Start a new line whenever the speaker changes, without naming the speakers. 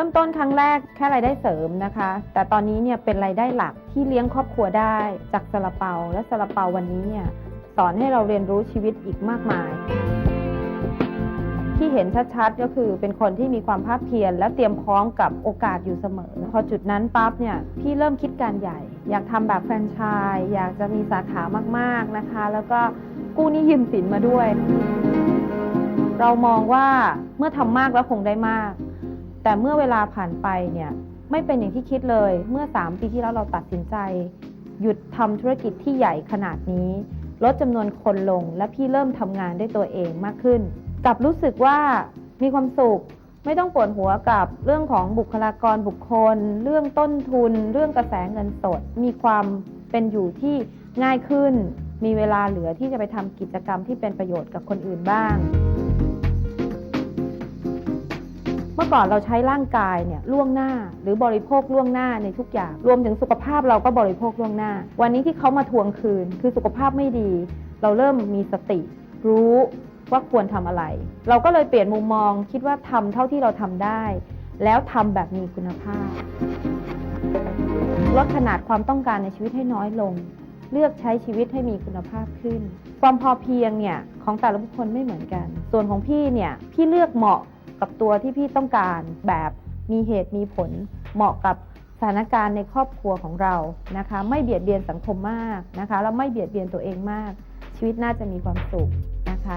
ริ่มต้นครั้งแรกแค่รายได้เสริมนะคะ แต่ตอนนี้เนี่ยเป็นรายได้หลักที่เลี้ยงครอบครัวได้จากซาลาเปา และซาลาเปาวันนี้เนี่ยสอนให้เราเรียนรู้ชีวิตอีกมากมาย ที่เห็นชัดๆ ก็คือเป็นคนที่มีความภาคเพียรและเตรียมพร้อมกับโอกาสอยู่เสมอ พอจุดนั้นปั๊บเนี่ยพี่เริ่มคิดการใหญ่ อยากทำแบบแฟรนไชส์อยากจะมีสาขามากๆนะคะ แล้วก็กู้หนี้ยืมสินมาด้วย เรามองว่าเมื่อทำมากแล้วคงได้มาก แต่เมื่อเวลาผ่านไปเนี่ยไม่เป็นอย่างที่คิดเลย เมื่อ 3 ปีที่แล้วเราตัดสินใจ หยุดทำธุรกิจที่ใหญ่ขนาดนี้ ลดจำนวนคนลงและพี่เริ่มทำงานด้วยตัวเองมากขึ้นกลับรู้สึกว่ามีความสุขไม่ต้องปวดหัวกับเรื่องของบุคลากรบุคคล เรื่องต้นทุน เรื่องกระแสเงินสด มีความเป็นอยู่ที่ง่ายขึ้น มีเวลาเหลือที่จะไปทำกิจกรรมที่เป็นประโยชน์กับคนอื่นบ้าง เมื่อก่อนเราใช้ร่างกายเนี่ยล่วงหน้า หรือบริโภคล่วงหน้าในทุกอย่าง รวมถึงสุขภาพเราก็บริโภคล่วงหน้า วันนี้ที่เขามาทวงคืน คือสุขภาพไม่ดี เราเริ่มมีสติ รู้ว่าควรทำอะไร เราก็เลยเปลี่ยนมุมมองคิดว่าทำเท่าที่เราทำได้ แล้วทำแบบมีคุณภาพ ลดขนาดความต้องการในชีวิตให้น้อยลง เลือกใช้ชีวิตให้มีคุณภาพขึ้น ความพอเพียงเนี่ยของแต่ละบุคคลไม่เหมือนกัน ส่วนของพี่เนี่ยพี่เลือกเหมาะ กับตัวที่พี่ต้องการแบบมีเหตุมีผล เหมาะกับสถานการณ์ในครอบครัวของเรานะคะ ไม่เบียดเบียนสังคมมากนะคะแล้วไม่เบียดเบียนตัวเองมาก ชีวิตน่าจะมีความสุขนะคะ